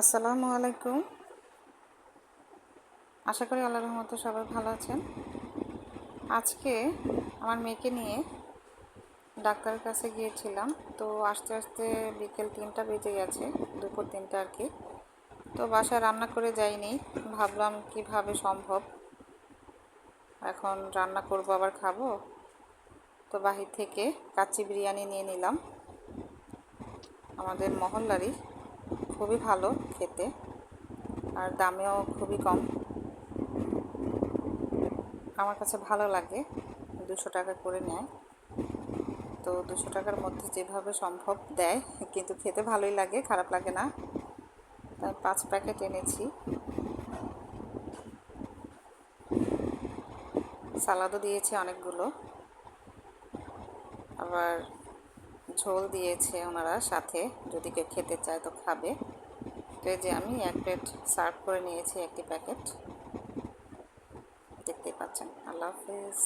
আসসালামু আলাইকুম। আশা করি আল্লাহ রহমতে সবাই ভালো আছেন। আজকে আমার মেয়েকে নিয়ে ডাক্তারের কাছে গিয়েছিলাম। তো আস্তে আস্তে বিকেল তিনটা বেজে গেছে, দুপুর তিনটা আর কি। তো বাসায় রান্না করে যাইনি, ভাবলাম কীভাবে সম্ভব। এখন রান্না করব, আবার খাব। তো বাহির থেকে কাচ্চি বিরিয়ানি নিয়ে নিলাম। আমাদের মহল্লারই খুবই ভালো খেতে, আর দামেও খুবই কম। আমার কাছে ভালো লাগে, দুশো টাকা করে নেয়। তো দুশো টাকার মধ্যে যেভাবে সম্ভব দেয়, কিন্তু খেতে ভালোই লাগে, খারাপ লাগে না। তাই পাঁচ প্যাকেট এনেছি। সালাদও দিয়েছে অনেকগুলো। আবার ঝোল দিয়েছে ওনারা সাথে, যদি কেউ খেতে চায় তো খাবে। তো এই যে আমি এক প্লেট সার্ভ করে নিয়েছি একটি প্যাকেট দেখতে পাচ্ছেন, আল্লাহ হাফিজ।